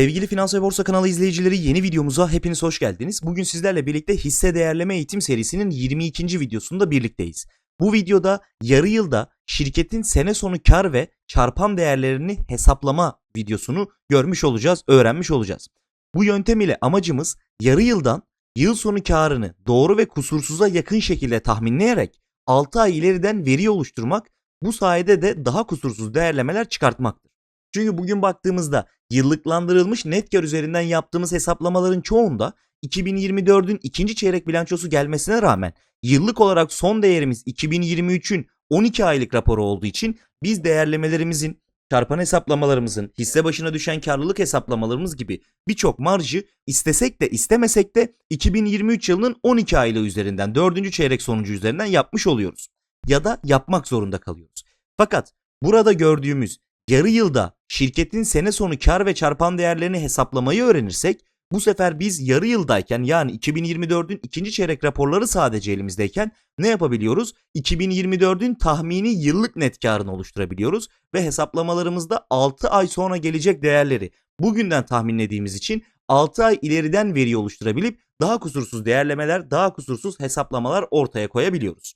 Sevgili Finans ve Borsa kanalı izleyicileri yeni videomuza hepiniz hoş geldiniz. Bugün sizlerle birlikte hisse değerleme eğitim serisinin 22. videosunda birlikteyiz. Bu videoda yarı yılda şirketin sene sonu kar ve çarpan değerlerini hesaplama videosunu görmüş olacağız, öğrenmiş olacağız. Bu yöntem ile amacımız yarı yıldan yıl sonu karını doğru ve kusursuza yakın şekilde tahminleyerek 6 ay ileriden veri oluşturmak, bu sayede de daha kusursuz değerlemeler çıkartmaktır. Çünkü bugün baktığımızda yıllıklandırılmış net kar üzerinden yaptığımız hesaplamaların çoğunda 2024'ün ikinci çeyrek bilançosu gelmesine rağmen yıllık olarak son değerimiz 2023'ün 12 aylık raporu olduğu için biz değerlemelerimizin çarpan hesaplamalarımızın, hisse başına düşen karlılık hesaplamalarımız gibi birçok marjı istesek de istemesek de 2023 yılının 12 aylığı üzerinden 4. çeyrek sonucu üzerinden yapmış oluyoruz. Ya da yapmak zorunda kalıyoruz. Fakat burada gördüğümüz yarı yılda şirketin sene sonu kar ve çarpan değerlerini hesaplamayı öğrenirsek bu sefer biz yarı yıldayken yani 2024'ün ikinci çeyrek raporları sadece elimizdeyken ne yapabiliyoruz? 2024'ün tahmini yıllık net karını oluşturabiliyoruz ve hesaplamalarımızda 6 ay sonra gelecek değerleri bugünden tahminlediğimiz için 6 ay ileriden veri oluşturabilip daha kusursuz değerlemeler, daha kusursuz hesaplamalar ortaya koyabiliyoruz.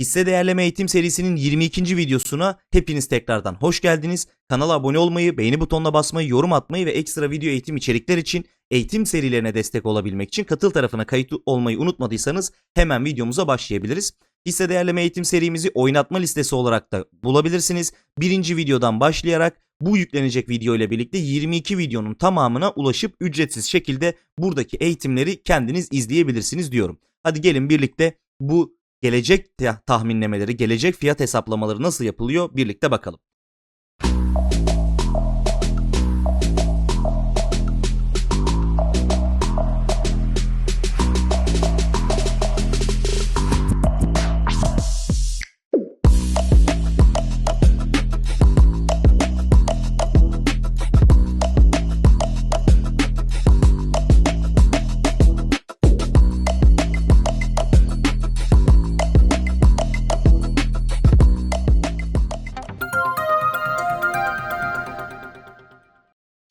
Hisse değerleme eğitim serisinin 22. videosuna hepiniz tekrardan hoş geldiniz. Kanala abone olmayı, beğeni butonuna basmayı, yorum atmayı ve ekstra video eğitim içerikler için eğitim serilerine destek olabilmek için katıl tarafına kayıt olmayı unutmadıysanız hemen videomuza başlayabiliriz. Hisse değerleme eğitim serimizi oynatma listesi olarak da bulabilirsiniz. Birinci videodan başlayarak bu yüklenecek video ile birlikte 22 videonun tamamına ulaşıp ücretsiz şekilde buradaki eğitimleri kendiniz izleyebilirsiniz diyorum. Hadi gelin birlikte bu gelecek tahminlemeleri, gelecek fiyat hesaplamaları nasıl yapılıyor birlikte bakalım.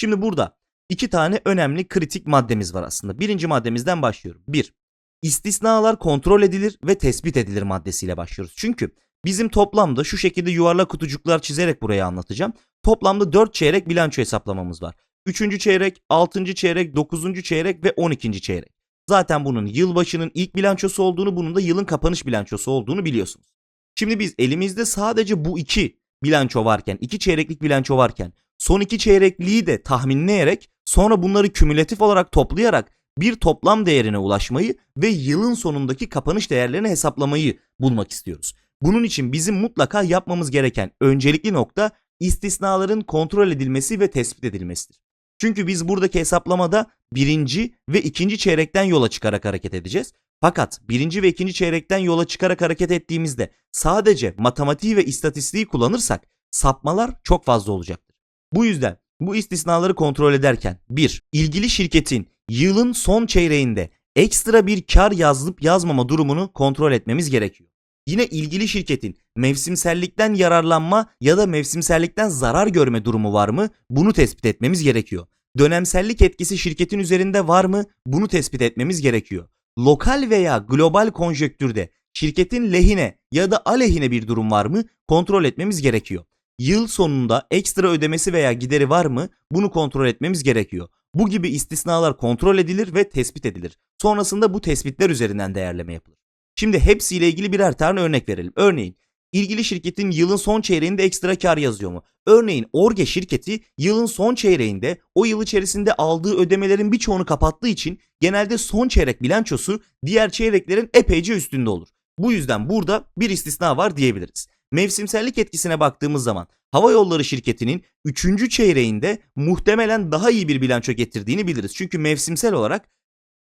Şimdi burada iki tane önemli kritik maddemiz var aslında. Birinci maddemizden başlıyorum. Bir, istisnalar kontrol edilir ve tespit edilir maddesiyle başlıyoruz. Çünkü bizim toplamda şu şekilde yuvarlak kutucuklar çizerek buraya anlatacağım. Toplamda 4 çeyrek bilanço hesaplamamız var. 3. çeyrek, 6. çeyrek, 9. çeyrek ve 12. çeyrek. Zaten bunun yılbaşının ilk bilançosu olduğunu, bunun da yılın kapanış bilançosu olduğunu biliyorsunuz. Şimdi biz elimizde sadece bu iki bilanço varken, iki çeyreklik bilanço varken son iki çeyrekliği de tahminleyerek sonra bunları kümülatif olarak toplayarak bir toplam değerine ulaşmayı ve yılın sonundaki kapanış değerlerini hesaplamayı bulmak istiyoruz. Bunun için bizim mutlaka yapmamız gereken öncelikli nokta istisnaların kontrol edilmesi ve tespit edilmesidir. Çünkü biz buradaki hesaplamada birinci ve ikinci çeyrekten yola çıkarak hareket edeceğiz. Fakat birinci ve ikinci çeyrekten yola çıkarak hareket ettiğimizde sadece matematiği ve istatistiği kullanırsak sapmalar çok fazla olacaktır. Bu yüzden bu istisnaları kontrol ederken 1. ilgili şirketin yılın son çeyreğinde ekstra bir kar yazılıp yazmama durumunu kontrol etmemiz gerekiyor. Yine ilgili şirketin mevsimsellikten yararlanma ya da mevsimsellikten zarar görme durumu var mı? Bunu tespit etmemiz gerekiyor. Dönemsellik etkisi şirketin üzerinde var mı? Bunu tespit etmemiz gerekiyor. Lokal veya global konjöktürde şirketin lehine ya da aleyhine bir durum var mı? Kontrol etmemiz gerekiyor. Yıl sonunda ekstra ödemesi veya gideri var mı? Bunu kontrol etmemiz gerekiyor. Bu gibi istisnalar kontrol edilir ve tespit edilir. Sonrasında bu tespitler üzerinden değerleme yapılır. Şimdi hepsiyle ilgili birer tane örnek verelim. Örneğin ilgili şirketin yılın son çeyreğinde ekstra kar yazıyor mu? Örneğin Orge şirketi yılın son çeyreğinde o yıl içerisinde aldığı ödemelerin birçoğunu kapattığı için genelde son çeyrek bilançosu diğer çeyreklerin epeyce üstünde olur. Bu yüzden burada bir istisna var diyebiliriz. Mevsimsellik etkisine baktığımız zaman hava yolları şirketinin 3. çeyreğinde muhtemelen daha iyi bir bilanço getirdiğini biliriz. Çünkü mevsimsel olarak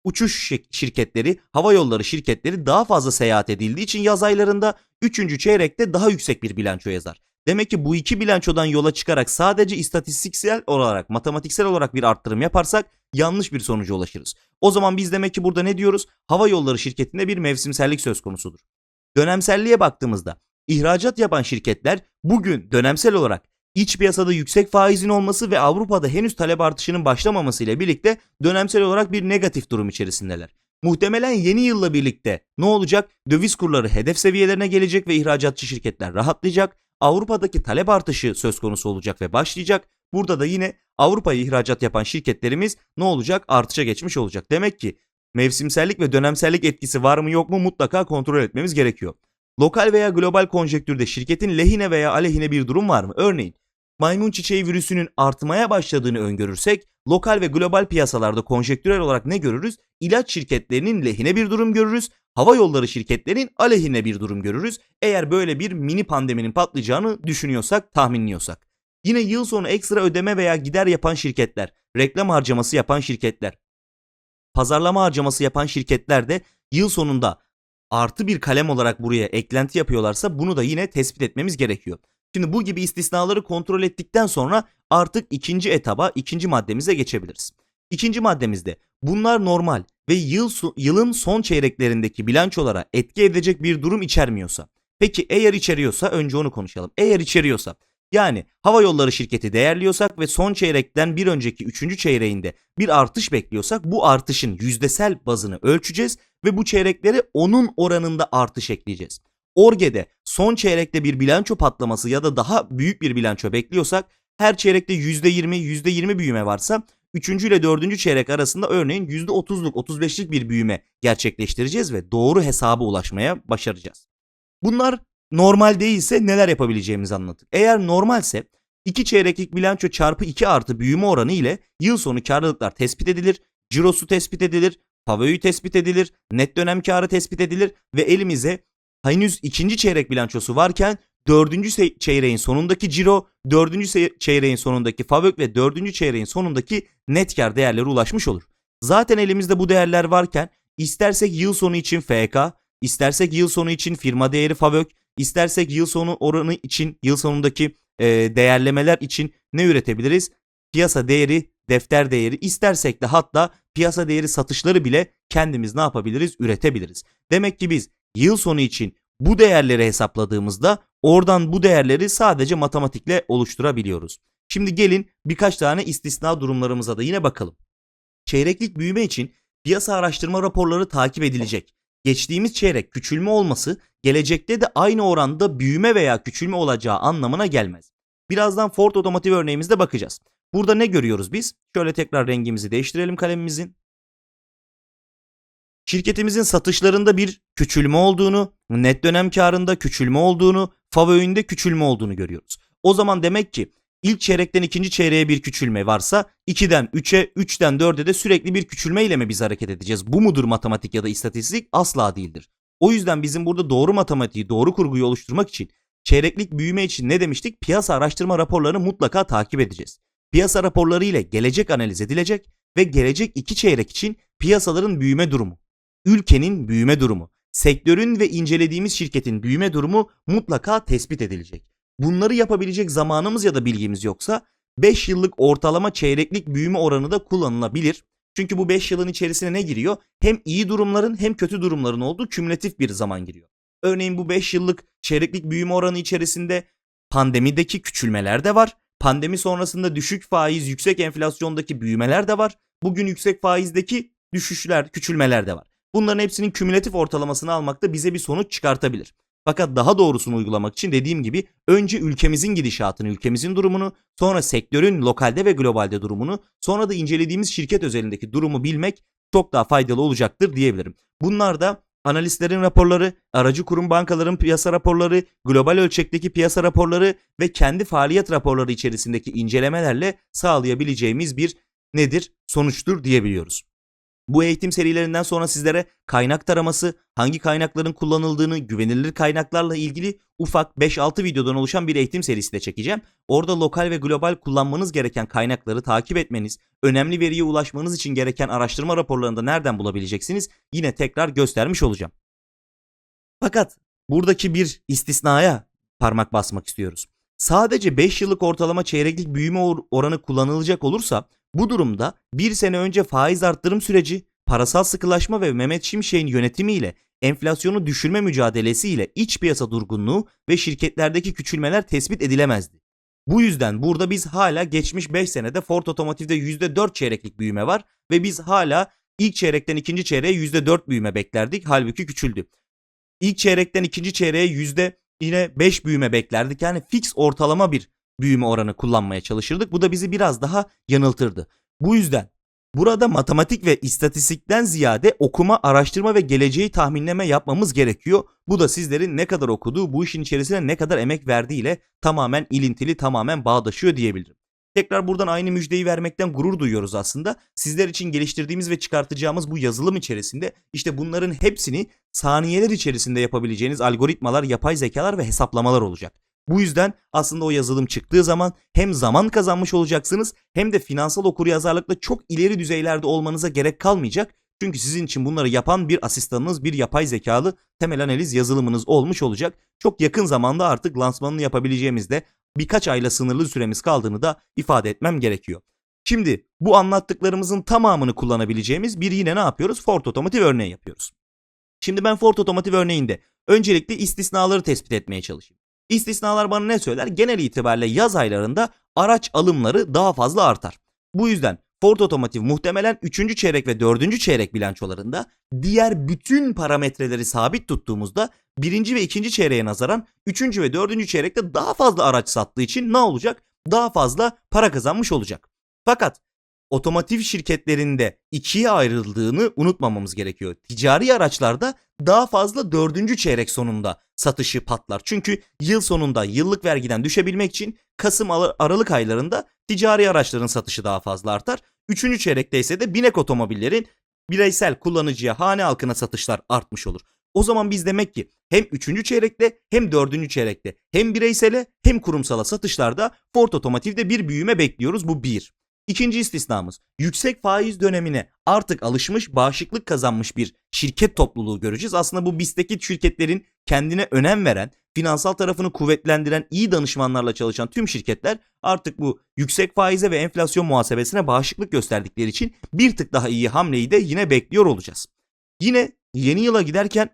uçuş şirketleri, hava yolları şirketleri daha fazla seyahat edildiği için yaz aylarında 3. çeyrekte daha yüksek bir bilanço yazar. Demek ki bu iki bilançodan yola çıkarak sadece istatistiksel olarak, matematiksel olarak bir arttırım yaparsak yanlış bir sonuca ulaşırız. O zaman biz demek ki burada ne diyoruz? Hava yolları şirketinde bir mevsimsellik söz konusudur. Dönemselliğe baktığımızda ihracat yapan şirketler bugün dönemsel olarak iç piyasada yüksek faizin olması ve Avrupa'da henüz talep artışının başlamaması ile birlikte dönemsel olarak bir negatif durum içerisindeler. Muhtemelen yeni yılla birlikte ne olacak? Döviz kurları hedef seviyelerine gelecek ve ihracatçı şirketler rahatlayacak. Avrupa'daki talep artışı söz konusu olacak ve başlayacak. Burada da yine Avrupa'ya ihracat yapan şirketlerimiz ne olacak? Artışa geçmiş olacak. Demek ki mevsimsellik ve dönemsellik etkisi var mı yok mu mutlaka kontrol etmemiz gerekiyor. Lokal veya global konjektürde şirketin lehine veya aleyhine bir durum var mı? Örneğin maymun çiçeği virüsünün artmaya başladığını öngörürsek lokal ve global piyasalarda konjektürel olarak ne görürüz? İlaç şirketlerinin lehine bir durum görürüz. Hava yolları şirketlerinin aleyhine bir durum görürüz. Eğer böyle bir mini pandeminin patlayacağını düşünüyorsak, tahminliyorsak. Yine yıl sonu ekstra ödeme veya gider yapan şirketler, reklam harcaması yapan şirketler, pazarlama harcaması yapan şirketler de yıl sonunda artı bir kalem olarak buraya eklenti yapıyorlarsa bunu da yine tespit etmemiz gerekiyor. Şimdi bu gibi istisnaları kontrol ettikten sonra artık ikinci etaba, ikinci maddemize geçebiliriz. İkinci maddemizde bunlar normal ve yıl yılın son çeyreklerindeki bilançolara etki edecek bir durum içermiyorsa. Peki eğer içeriyorsa önce onu konuşalım. Eğer içeriyorsa yani hava yolları şirketi değerliyorsak ve son çeyrekten bir önceki üçüncü çeyreğinde bir artış bekliyorsak bu artışın yüzdesel bazını ölçeceğiz ve bu çeyrekleri onun oranında artış ekleyeceğiz. Orge'de son çeyrekte bir bilanço patlaması ya da daha büyük bir bilanço bekliyorsak her çeyrekte %20, %20 büyüme varsa 3. ile 4. çeyrek arasında örneğin %30'luk 35'lik bir büyüme gerçekleştireceğiz ve doğru hesaba ulaşmaya başaracağız. Bunlar normal değilse neler yapabileceğimizi anlattık. Eğer normalse 2 çeyreklik bilanço çarpı 2 artı büyüme oranı ile yıl sonu karlılıklar tespit edilir, cirosu tespit edilir, pavoyu tespit edilir, net dönem karı tespit edilir ve elimize henüz ikinci çeyrek bilançosu varken dördüncü çeyreğin sonundaki ciro, dördüncü çeyreğin sonundaki favök ve dördüncü çeyreğin sonundaki net kar değerleri ulaşmış olur. Zaten elimizde bu değerler varken istersek yıl sonu için FK, istersek yıl sonu için firma değeri favök, istersek yıl sonu oranı için yıl sonundaki e, değerlemeler için ne üretebiliriz? Piyasa değeri, defter değeri istersek de hatta piyasa değeri satışları bile kendimiz ne yapabiliriz? Üretebiliriz. Demek ki biz yıl sonu için bu değerleri hesapladığımızda oradan bu değerleri sadece matematikle oluşturabiliyoruz. Şimdi gelin birkaç tane istisna durumlarımıza da yine bakalım. Çeyreklik büyüme için piyasa araştırma raporları takip edilecek. Geçtiğimiz çeyrek küçülme olması gelecekte de aynı oranda büyüme veya küçülme olacağı anlamına gelmez. Birazdan Ford Otomotiv örneğimizde bakacağız. Burada ne görüyoruz biz? Şöyle tekrar rengimizi değiştirelim kalemimizin. Şirketimizin satışlarında bir küçülme olduğunu, net dönem karında küçülme olduğunu, FAVÖ'ünde küçülme olduğunu görüyoruz. O zaman demek ki ilk çeyrekten ikinci çeyreğe bir küçülme varsa 2'den 3'e, 3'ten 4'e de sürekli bir küçülme ile mi biz hareket edeceğiz? Bu mudur matematik ya da istatistik? Asla değildir. O yüzden bizim burada doğru matematiği, doğru kurguyu oluşturmak için çeyreklik büyüme için ne demiştik? Piyasa araştırma raporlarını mutlaka takip edeceğiz. Piyasa raporları ile gelecek analiz edilecek ve gelecek iki çeyrek için piyasaların büyüme durumu, ülkenin büyüme durumu, sektörün ve incelediğimiz şirketin büyüme durumu mutlaka tespit edilecek. Bunları yapabilecek zamanımız ya da bilgimiz yoksa 5 yıllık ortalama çeyreklik büyüme oranı da kullanılabilir. Çünkü bu 5 yılın içerisine ne giriyor? Hem iyi durumların hem kötü durumların olduğu kümülatif bir zaman giriyor. Örneğin bu 5 yıllık çeyreklik büyüme oranı içerisinde pandemideki küçülmeler de var. Pandemi sonrasında düşük faiz, yüksek enflasyondaki büyümeler de var. Bugün yüksek faizdeki düşüşler, küçülmeler de var. Bunların hepsinin kümülatif ortalamasını almak da bize bir sonuç çıkartabilir. Fakat daha doğrusunu uygulamak için dediğim gibi önce ülkemizin gidişatını, ülkemizin durumunu, sonra sektörün lokalde ve globalde durumunu, sonra da incelediğimiz şirket özelindeki durumu bilmek çok daha faydalı olacaktır diyebilirim. Bunlar da analistlerin raporları, aracı kurum bankaların piyasa raporları, global ölçekteki piyasa raporları ve kendi faaliyet raporları içerisindeki incelemelerle sağlayabileceğimiz bir nedir? Sonuçtur diyebiliyoruz. Bu eğitim serilerinden sonra sizlere kaynak taraması, hangi kaynakların kullanıldığını, güvenilir kaynaklarla ilgili ufak 5-6 videodan oluşan bir eğitim serisi de çekeceğim. Orada lokal ve global kullanmanız gereken kaynakları takip etmeniz, önemli veriye ulaşmanız için gereken araştırma raporlarını da nereden bulabileceksiniz yine tekrar göstermiş olacağım. Fakat buradaki bir istisnaya parmak basmak istiyoruz. Sadece 5 yıllık ortalama çeyreklik büyüme oranı kullanılacak olursa bu durumda bir sene önce faiz arttırım süreci, parasal sıkılaşma ve Mehmet Şimşek'in yönetimiyle enflasyonu düşürme mücadelesiyle iç piyasa durgunluğu ve şirketlerdeki küçülmeler tespit edilemezdi. Bu yüzden burada biz hala geçmiş 5 senede Ford Otomotiv'de %4 çeyreklik büyüme var ve biz hala ilk çeyrekten ikinci çeyreğe %4 büyüme beklerdik. Halbuki küçüldü. İlk çeyrekten ikinci çeyreğe yüzde yine 5 büyüme beklerdik. Yani fix ortalama bir büyüme oranı kullanmaya çalışırdık. Bu da bizi biraz daha yanıltırdı. Bu yüzden burada matematik ve istatistikten ziyade okuma, araştırma ve geleceği tahminleme yapmamız gerekiyor. Bu da sizlerin ne kadar okuduğu, bu işin içerisine ne kadar emek verdiğiyle tamamen ilintili, tamamen bağdaşıyor diyebilirim. Tekrar buradan aynı müjdeyi vermekten gurur duyuyoruz aslında. Sizler için geliştirdiğimiz ve çıkartacağımız bu yazılım içerisinde işte bunların hepsini saniyeler içerisinde yapabileceğiniz algoritmalar, yapay zekalar ve hesaplamalar olacak. Bu yüzden aslında o yazılım çıktığı zaman hem zaman kazanmış olacaksınız hem de finansal okuryazarlıkla çok ileri düzeylerde olmanıza gerek kalmayacak. Çünkü sizin için bunları yapan bir asistanınız, bir yapay zekalı temel analiz yazılımınız olmuş olacak. Çok yakın zamanda artık lansmanını yapabileceğimizde birkaç ayla sınırlı süremiz kaldığını da ifade etmem gerekiyor. Şimdi bu anlattıklarımızın tamamını kullanabileceğimiz bir yine ne yapıyoruz? Ford Otomotiv örneği yapıyoruz. Şimdi ben Ford Otomotiv örneğinde öncelikle istisnaları tespit etmeye çalışayım. İstisnalar bana ne söyler? Genel itibariyle yaz aylarında araç alımları daha fazla artar. Bu yüzden Ford Otomotiv muhtemelen 3. çeyrek ve 4. çeyrek bilançolarında diğer bütün parametreleri sabit tuttuğumuzda 1. ve 2. çeyreğe nazaran 3. ve 4. çeyrekte daha fazla araç sattığı için ne olacak? Daha fazla para kazanmış olacak. Fakat otomotiv şirketlerinde ikiye ayrıldığını unutmamamız gerekiyor. Ticari araçlarda daha fazla dördüncü çeyrek sonunda satışı patlar. Çünkü yıl sonunda yıllık vergiden düşebilmek için Kasım Aralık aylarında ticari araçların satışı daha fazla artar. Üçüncü çeyrekte ise de binek otomobillerin bireysel kullanıcıya, hane halkına satışlar artmış olur. O zaman biz demek ki hem 3. çeyrekte hem 4. çeyrekte hem bireysele hem kurumsala satışlarda Ford Otomotiv'de bir büyüme bekliyoruz. Bu bir. İkinci istisnamız yüksek faiz dönemine artık alışmış bağışıklık kazanmış bir şirket topluluğu göreceğiz. Aslında bu BIST'teki şirketlerin kendine önem veren, finansal tarafını kuvvetlendiren, iyi danışmanlarla çalışan tüm şirketler artık bu yüksek faize ve enflasyon muhasebesine bağışıklık gösterdikleri için bir tık daha iyi hamleyi de yine bekliyor olacağız. Yine yeni yıla giderken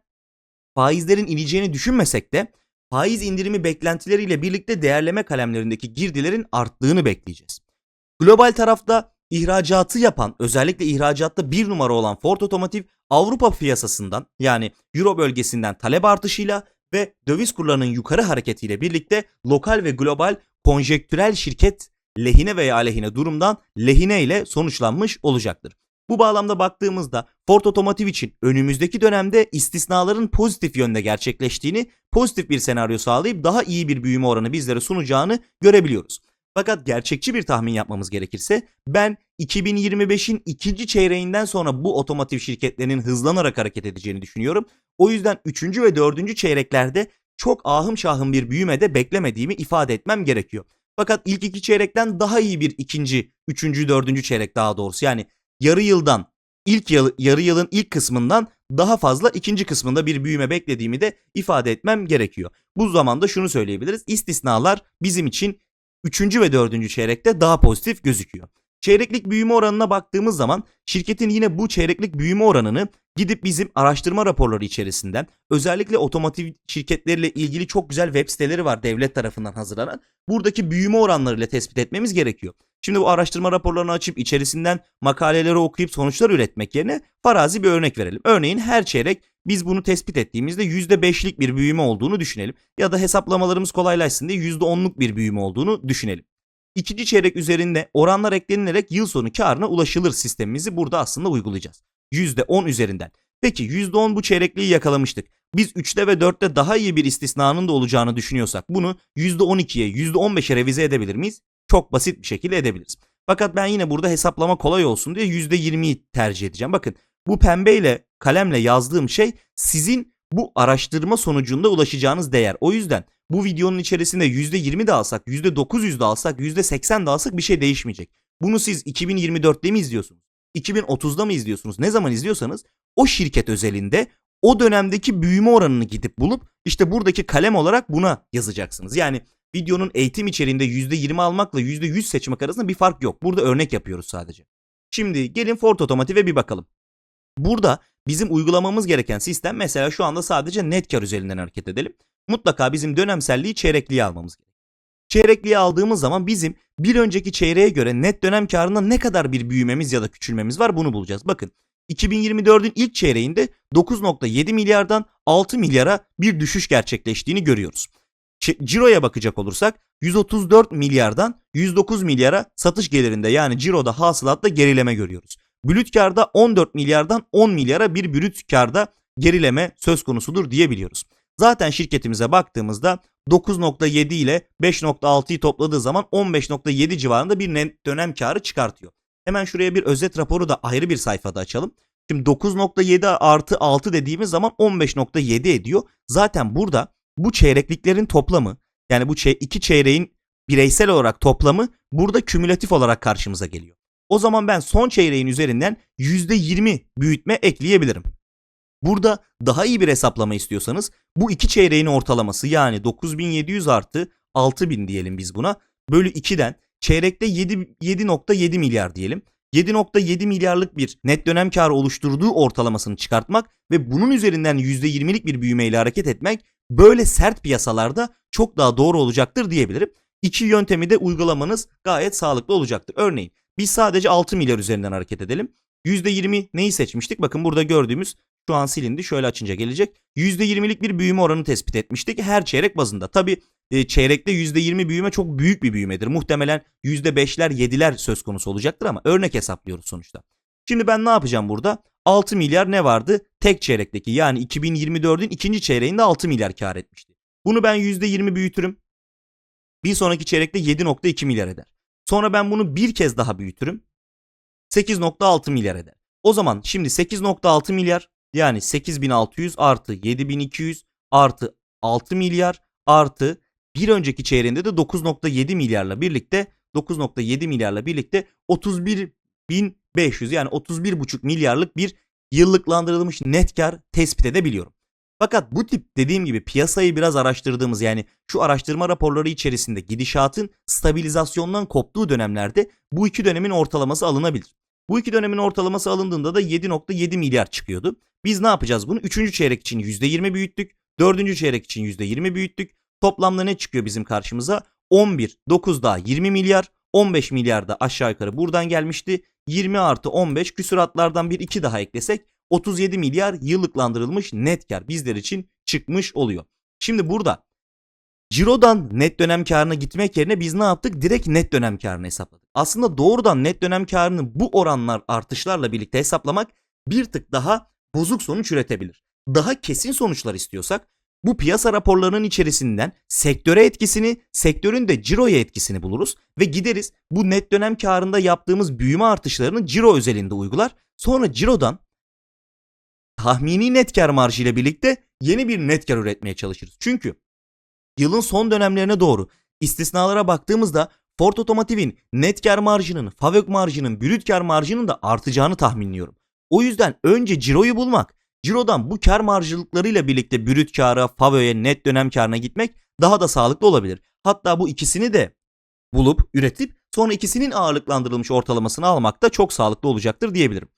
faizlerin ineceğini düşünmesek de faiz indirimi beklentileriyle birlikte değerleme kalemlerindeki girdilerin arttığını bekleyeceğiz. Global tarafta ihracatı yapan özellikle ihracatta bir numara olan Ford Otomotiv Avrupa piyasasından yani Euro bölgesinden talep artışıyla ve döviz kurlarının yukarı hareketiyle birlikte lokal ve global konjektürel şirket lehine veya aleyhine durumdan lehine ile sonuçlanmış olacaktır. Bu bağlamda baktığımızda Ford Otomotiv için önümüzdeki dönemde istisnaların pozitif yönde gerçekleştiğini, pozitif bir senaryo sağlayıp daha iyi bir büyüme oranı bizlere sunacağını görebiliyoruz. Fakat gerçekçi bir tahmin yapmamız gerekirse ben 2025'in ikinci çeyreğinden sonra bu otomotiv şirketlerinin hızlanarak hareket edeceğini düşünüyorum. O yüzden 3. ve 4. çeyreklerde çok ahım şahım bir büyüme de beklemediğimi ifade etmem gerekiyor. Fakat ilk iki çeyrekten daha iyi bir ikinci, üçüncü, dördüncü çeyrek daha doğrusu yani yarı yıldan ilk yıl, yarı yılın ilk kısmından daha fazla ikinci kısmında bir büyüme beklediğimi de ifade etmem gerekiyor. Bu zamanda şunu söyleyebiliriz. İstisnalar bizim için 3. ve 4. çeyrekte daha pozitif gözüküyor. Çeyreklik büyüme oranına baktığımız zaman şirketin yine bu çeyreklik büyüme oranını gidip bizim araştırma raporları içerisinden özellikle otomotiv şirketleriyle ilgili çok güzel web siteleri var devlet tarafından hazırlanan. Buradaki büyüme oranlarıyla tespit etmemiz gerekiyor. Şimdi bu araştırma raporlarını açıp içerisinden makaleleri okuyup sonuçlar üretmek yerine farazi bir örnek verelim. Örneğin her çeyrek biz bunu tespit ettiğimizde %5'lik bir büyüme olduğunu düşünelim. Ya da hesaplamalarımız kolaylaşsın diye %10'luk bir büyüme olduğunu düşünelim. İkinci çeyrek üzerinde oranlar eklenilerek yıl sonu karına ulaşılır sistemimizi burada aslında uygulayacağız. %10 üzerinden. Peki %10 bu çeyrekliği yakalamıştık. Biz 3'te ve 4'te daha iyi bir istisnanın da olacağını düşünüyorsak bunu %12'ye %15'e revize edebilir miyiz? Çok basit bir şekilde edebiliriz. Fakat ben yine burada hesaplama kolay olsun diye %20'yi tercih edeceğim. Bakın bu pembeyle kalemle yazdığım şey sizin bu araştırma sonucunda ulaşacağınız değer. O yüzden bu videonun içerisinde %20 de alsak, %900 de alsak, %80 de alsak bir şey değişmeyecek. Bunu siz 2024'te mi izliyorsunuz? 2030'da mı izliyorsunuz? Ne zaman izliyorsanız o şirket özelinde o dönemdeki büyüme oranını gidip bulup işte buradaki kalem olarak buna yazacaksınız. Yani videonun eğitim içeriğinde %20 almakla %100 seçmek arasında bir fark yok. Burada örnek yapıyoruz sadece. Şimdi gelin Ford Otomotiv'e bir bakalım. Burada bizim uygulamamız gereken sistem mesela şu anda sadece net kar üzerinden hareket edelim. Mutlaka bizim dönemselliği çeyrekliğe almamız gerekiyor. Çeyrekliği aldığımız zaman bizim bir önceki çeyreğe göre net dönem karında ne kadar bir büyümemiz ya da küçülmemiz var bunu bulacağız. Bakın 2024'ün ilk çeyreğinde 9.7 milyardan 6 milyara bir düşüş gerçekleştiğini görüyoruz. Ciro'ya bakacak olursak 134 milyardan 109 milyara satış gelirinde yani ciroda hasılatta gerileme görüyoruz. Brüt karda 14 milyardan 10 milyara bir brüt karda gerileme söz konusudur diyebiliyoruz. Zaten şirketimize baktığımızda 9.7 ile 5.6'yı topladığı zaman 15.7 civarında bir net dönem karı çıkartıyor. Hemen şuraya bir özet raporu da ayrı bir sayfada açalım. Şimdi 9.7 artı 6 dediğimiz zaman 15.7 ediyor. Zaten burada bu çeyrekliklerin toplamı yani bu iki çeyreğin bireysel olarak toplamı burada kümülatif olarak karşımıza geliyor. O zaman ben son çeyreğin üzerinden %20 büyütme ekleyebilirim. Burada daha iyi bir hesaplama istiyorsanız bu iki çeyreğin ortalaması yani 9700 artı 6000 diyelim biz buna bölü 2'den çeyrekte 7 7.7 milyar diyelim. 7.7 milyarlık bir net dönem karı oluşturduğu ortalamasını çıkartmak ve bunun üzerinden %20'lik bir büyümeyle hareket etmek böyle sert piyasalarda çok daha doğru olacaktır diyebilirim. İki yöntemi de uygulamanız gayet sağlıklı olacaktır. Örneğin biz sadece 6 milyar üzerinden hareket edelim. %20 neyi seçmiştik? Bakın burada gördüğümüz şu an silindi. Şöyle açınca gelecek. %20'lik bir büyüme oranı tespit etmiştik her çeyrek bazında. Tabi çeyrekte %20 büyüme çok büyük bir büyümedir. Muhtemelen %5'ler 7'ler söz konusu olacaktır ama örnek hesaplıyoruz sonuçta. Şimdi ben ne yapacağım burada? 6 milyar ne vardı? Tek çeyrekteki yani 2024'ün ikinci çeyreğinde 6 milyar kar etmişti. Bunu ben %20 büyütürüm. Bir sonraki çeyrekte 7.2 milyar eder. Sonra ben bunu bir kez daha büyütürüm. 8.6 milyar eder. O zaman şimdi 8.6 milyar yani 8600 artı 7200 artı 6 milyar artı bir önceki çeyreğinde de 9.7 milyarla birlikte 9.7 milyarla birlikte 31.500 yani 31.5 milyarlık bir yıllıklandırılmış net kar tespit edebiliyorum. Fakat bu tip dediğim gibi piyasayı biraz araştırdığımız yani şu araştırma raporları içerisinde gidişatın stabilizasyondan koptuğu dönemlerde bu iki dönemin ortalaması alınabilir. Bu iki dönemin ortalaması alındığında da 7.7 milyar çıkıyordu. Biz ne yapacağız bunu? Üçüncü çeyrek için %20 büyüttük. Dördüncü çeyrek için %20 büyüttük. Toplamda ne çıkıyor bizim karşımıza? 11, 9 daha 20 milyar, 15 milyar da aşağı yukarı buradan gelmişti. 20 artı 15 küsuratlardan bir 2 daha eklesek 37 milyar yıllıklandırılmış net kar bizler için çıkmış oluyor. Şimdi burada Ciro'dan net dönem karına gitmek yerine biz ne yaptık? Direkt net dönem karını hesapladık. Aslında doğrudan net dönem karını bu oranlar artışlarla birlikte hesaplamak bir tık daha bozuk sonuç üretebilir. Daha kesin sonuçlar istiyorsak bu piyasa raporlarının içerisinden sektöre etkisini, sektörün de ciroya etkisini buluruz ve gideriz bu net dönem karında yaptığımız büyüme artışlarını ciro özelinde uygular. Sonra cirodan tahmini net kar marjı ile birlikte yeni bir net kar üretmeye çalışırız. Çünkü yılın son dönemlerine doğru istisnalara baktığımızda Ford Otomotiv'in net kar marjının, Favök marjının, brüt kar marjının da artacağını tahminliyorum. O yüzden önce ciroyu bulmak, cirodan bu kar marjılıklarıyla birlikte brüt kara, Favök'e, net dönem karına gitmek daha da sağlıklı olabilir. Hatta bu ikisini de bulup, üretip sonra ikisinin ağırlıklandırılmış ortalamasını almak da çok sağlıklı olacaktır diyebilirim.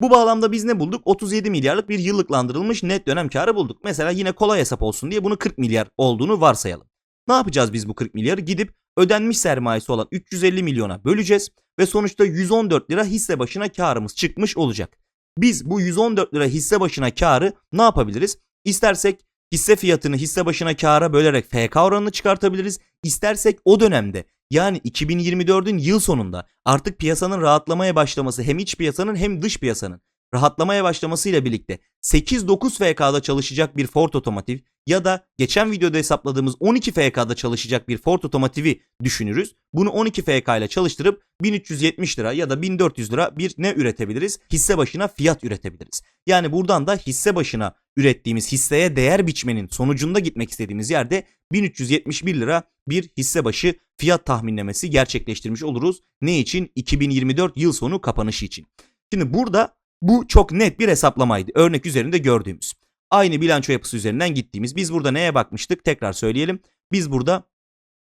Bu bağlamda biz ne bulduk? 37 milyarlık bir yıllıklandırılmış net dönem karı bulduk. Mesela yine kolay hesap olsun diye bunu 40 milyar olduğunu varsayalım. Ne yapacağız biz bu 40 milyarı? Gidip ödenmiş sermayesi olan 350 milyona böleceğiz ve sonuçta 114 lira hisse başına karımız çıkmış olacak. Biz bu 114 lira hisse başına karı ne yapabiliriz? İstersek hisse fiyatını hisse başına kara bölerek FK oranını çıkartabiliriz. İstersek o dönemde yani 2024'ün yıl sonunda artık piyasanın rahatlamaya başlaması hem iç piyasanın hem dış piyasanın rahatlamaya başlamasıyla birlikte 8-9 FK'da çalışacak bir Ford Otomotiv ya da geçen videoda hesapladığımız 12 FK'da çalışacak bir Ford Otomotiv'i düşünürüz. Bunu 12 FK ile çalıştırıp 1370 lira ya da 1400 lira bir ne üretebiliriz? Hisse başına fiyat üretebiliriz. Yani buradan da hisse başına ürettiğimiz hisseye değer biçmenin sonucunda gitmek istediğimiz yerde 1371 lira bir hisse başı fiyat tahminlemesi gerçekleştirmiş oluruz. Ne için? 2024 yıl sonu kapanışı için. Şimdi burada bu çok net bir hesaplamaydı. Örnek üzerinde gördüğümüz. Aynı bilanço yapısı üzerinden gittiğimiz. Biz burada neye bakmıştık? Tekrar söyleyelim. Biz burada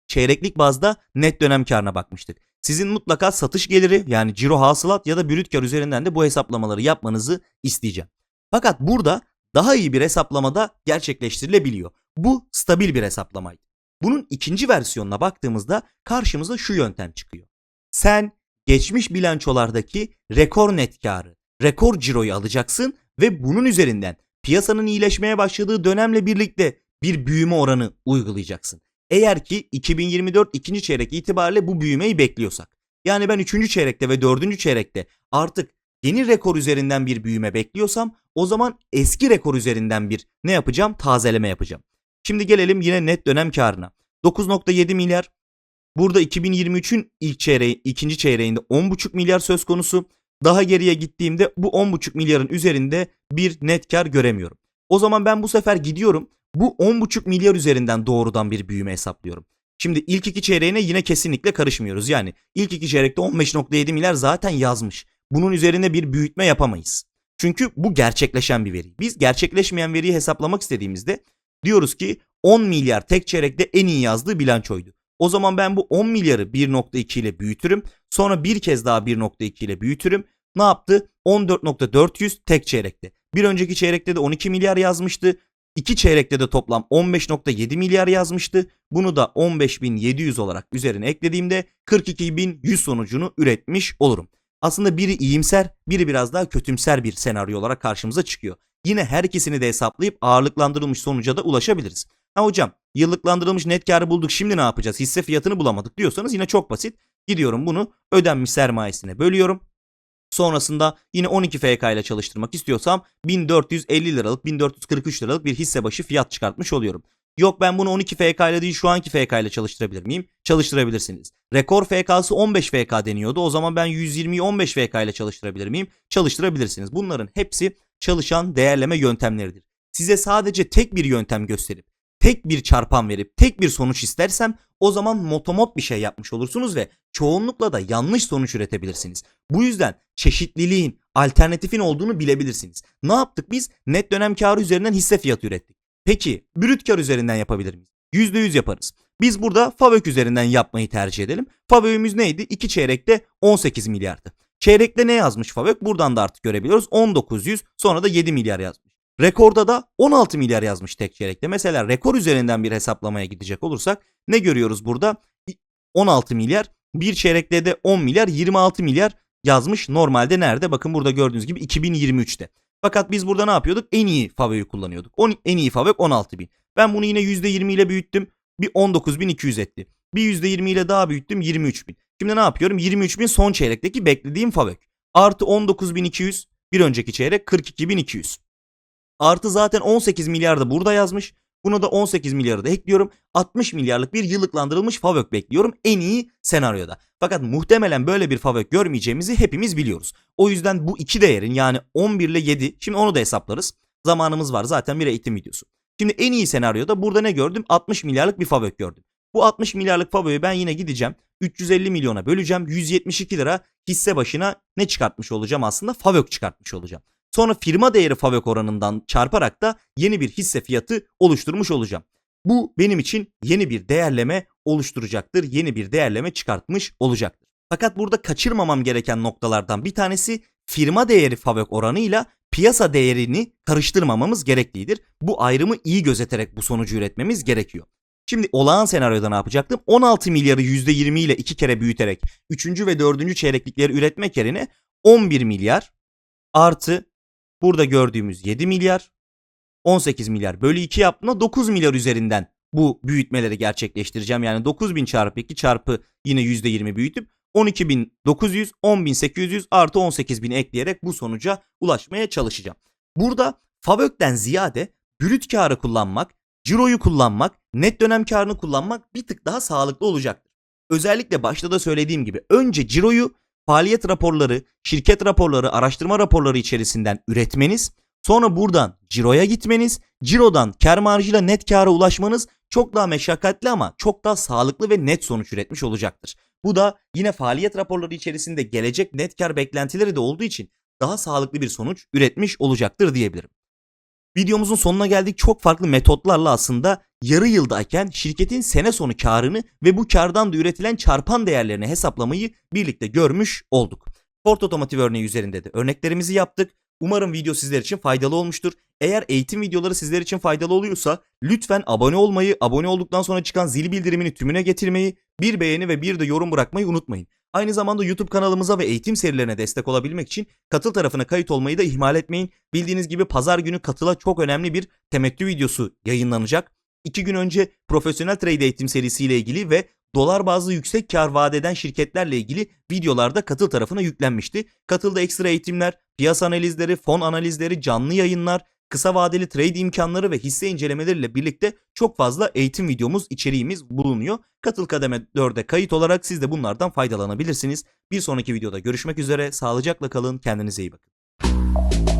çeyreklik bazda net dönem karına bakmıştık. Sizin mutlaka satış geliri yani ciro hasılat ya da brüt kar üzerinden de bu hesaplamaları yapmanızı isteyeceğim. Fakat burada daha iyi bir hesaplamada gerçekleştirilebiliyor. Bu stabil bir hesaplamaydı. Bunun ikinci versiyonuna baktığımızda karşımıza şu yöntem çıkıyor. Sen geçmiş bilançolardaki rekor net karı, rekor ciroyu alacaksın ve bunun üzerinden piyasanın iyileşmeye başladığı dönemle birlikte bir büyüme oranı uygulayacaksın. Eğer ki 2024 ikinci çeyrek itibariyle bu büyümeyi bekliyorsak. Yani ben 3. çeyrekte ve 4. çeyrekte artık yeni rekor üzerinden bir büyüme bekliyorsam o zaman eski rekor üzerinden bir ne yapacağım? Tazeleme yapacağım. Şimdi gelelim yine net dönem karına. 9.7 milyar. Burada 2023'ün ilk çeyreği, ikinci çeyreğinde 10.5 milyar söz konusu. Daha geriye gittiğimde bu 10.5 milyarın üzerinde bir net kar göremiyorum. O zaman ben bu sefer gidiyorum. Bu 10.5 milyar üzerinden doğrudan bir büyüme hesaplıyorum. Şimdi ilk iki çeyreğine yine kesinlikle karışmıyoruz. Yani ilk iki çeyrekte 15.7 milyar zaten yazmış. Bunun üzerine bir büyütme yapamayız. Çünkü bu gerçekleşen bir veri. Biz gerçekleşmeyen veriyi hesaplamak istediğimizde diyoruz ki 10 milyar tek çeyrekte en iyi yazdığı bilançoydu. O zaman ben bu 10 milyarı 1.2 ile büyütürüm. Sonra bir kez daha 1.2 ile büyütürüm. Ne yaptı? 14.400 tek çeyrekte. Bir önceki çeyrekte de 12 milyar yazmıştı. İki çeyrekte de toplam 15.7 milyar yazmıştı. Bunu da 15.700 olarak üzerine eklediğimde 42.100 sonucunu üretmiş olurum. Aslında biri iyimser, biri biraz daha kötümser bir senaryo olarak karşımıza çıkıyor. Yine her ikisini de hesaplayıp ağırlıklandırılmış sonuca da ulaşabiliriz. Ha hocam yıllıklandırılmış net karı bulduk şimdi ne yapacağız? Hisse fiyatını bulamadık diyorsanız yine çok basit. Gidiyorum bunu ödenmiş sermayesine bölüyorum. Sonrasında yine 12 FK ile çalıştırmak istiyorsam 1450 liralık 1443 liralık bir hisse başı fiyat çıkartmış oluyorum. Yok ben bunu 12 FK ile değil şu anki FK ile çalıştırabilir miyim? Çalıştırabilirsiniz. Rekor FK'sı 15 FK deniyordu. O zaman ben 120'yi 15 FK ile çalıştırabilir miyim? Çalıştırabilirsiniz. Bunların hepsi çalışan değerleme yöntemleridir. Size sadece tek bir yöntem gösterip tek bir çarpan verip tek bir sonuç istersem o zaman motomot bir şey yapmış olursunuz ve çoğunlukla da yanlış sonuç üretebilirsiniz. Bu yüzden çeşitliliğin, alternatifin olduğunu bilebilirsiniz. Ne yaptık biz? Net dönem karı üzerinden hisse fiyatı ürettik. Peki brüt kar üzerinden yapabilir miyiz? %100 yaparız. Biz burada FAVÖK üzerinden yapmayı tercih edelim. FAVÖK'ümüz neydi? 2 çeyrekte 18 milyardı. Çeyrekte ne yazmış FAVÖK? Buradan da artık görebiliyoruz. 1900 sonra da 7 milyar yazmış. Rekorda da 16 milyar yazmış tek çeyrekte. Mesela rekor üzerinden bir hesaplamaya gidecek olursak ne görüyoruz burada? 16 milyar, bir çeyrekte de 10 milyar, 26 milyar yazmış. Normalde nerede? Bakın burada gördüğünüz gibi 2023'te. Fakat biz burada ne yapıyorduk? En iyi favöyü kullanıyorduk. en iyi favök 16.000. Ben bunu yine %20 ile büyüttüm. Bir 19.200 etti. Bir %20 ile daha büyüttüm 23.000. Şimdi ne yapıyorum? 23.000 son çeyrekteki beklediğim favök. Artı 19.200 bir önceki çeyrek 42.200. Artı zaten 18 milyar da burada yazmış. Buna da 18 milyarı da ekliyorum. 60 milyarlık bir yıllıklandırılmış favök bekliyorum en iyi senaryoda. Fakat muhtemelen böyle bir favök görmeyeceğimizi hepimiz biliyoruz. O yüzden bu iki değerin yani 11 ile 7 şimdi onu da hesaplarız. Zamanımız var zaten bir eğitim videosu. Şimdi en iyi senaryoda burada ne gördüm? 60 milyarlık bir favök gördüm. Bu 60 milyarlık favöğü ben yine gideceğim. 350 milyona böleceğim. 172 lira hisse başına ne çıkartmış olacağım aslında? Favök çıkartmış olacağım. Sonra firma değeri FAVÖK oranından çarparak da yeni bir hisse fiyatı oluşturmuş olacağım. Bu benim için yeni bir değerleme oluşturacaktır. Yeni bir değerleme çıkartmış olacaktır. Fakat burada kaçırmamam gereken noktalardan bir tanesi firma değeri FAVÖK oranıyla piyasa değerini karıştırmamamız gereklidir. Bu ayrımı iyi gözeterek bu sonucu üretmemiz gerekiyor. Şimdi olağan senaryoda ne yapacaktım? 16 milyarı %20 ile iki kere büyüterek 3. ve 4. çeyreklikleri üretmek yerine 11 milyar artı Burada gördüğümüz 7 milyar 18 milyar bölü 2 yaptığımda 9 milyar üzerinden bu büyütmeleri gerçekleştireceğim. Yani 9000 çarpı 2 çarpı yine %20 büyütüp 12.900, 10.800 artı 18.000 ekleyerek bu sonuca ulaşmaya çalışacağım. Burada FAVÖK'ten ziyade brüt karı kullanmak, ciroyu kullanmak, net dönem karını kullanmak bir tık daha sağlıklı olacaktır. Özellikle başta da söylediğim gibi önce ciroyu faaliyet raporları, şirket raporları, araştırma raporları içerisinden üretmeniz, sonra buradan ciroya gitmeniz, cirodan kar marjıyla net kâra ulaşmanız çok daha meşakkatli ama çok daha sağlıklı ve net sonuç üretmiş olacaktır. Bu da yine faaliyet raporları içerisinde gelecek net kar beklentileri de olduğu için daha sağlıklı bir sonuç üretmiş olacaktır diyebilirim. Videomuzun sonuna geldik. Çok farklı metotlarla aslında yarı yıldayken şirketin sene sonu karını ve bu kardan da üretilen çarpan değerlerini hesaplamayı birlikte görmüş olduk. Ford Otomotiv örneği üzerinde de örneklerimizi yaptık. Umarım video sizler için faydalı olmuştur. Eğer eğitim videoları sizler için faydalı oluyorsa lütfen abone olmayı, abone olduktan sonra çıkan zil bildirimini tümüne getirmeyi, bir beğeni ve bir de yorum bırakmayı unutmayın. Aynı zamanda YouTube kanalımıza ve eğitim serilerine destek olabilmek için katıl tarafına kayıt olmayı da ihmal etmeyin. Bildiğiniz gibi pazar günü katıla çok önemli bir temettü videosu yayınlanacak. İki gün önce profesyonel trade eğitim serisiyle ilgili ve dolar bazlı yüksek kar vaat eden şirketlerle ilgili videolarda katıl tarafına yüklenmişti. Katılda ekstra eğitimler, piyasa analizleri, fon analizleri, canlı yayınlar, kısa vadeli trade imkanları ve hisse incelemeleriyle birlikte çok fazla eğitim videomuz, içeriğimiz bulunuyor. Katıl kademe 4'e kayıt olarak siz de bunlardan faydalanabilirsiniz. Bir sonraki videoda görüşmek üzere. Sağlıcakla kalın. Kendinize iyi bakın.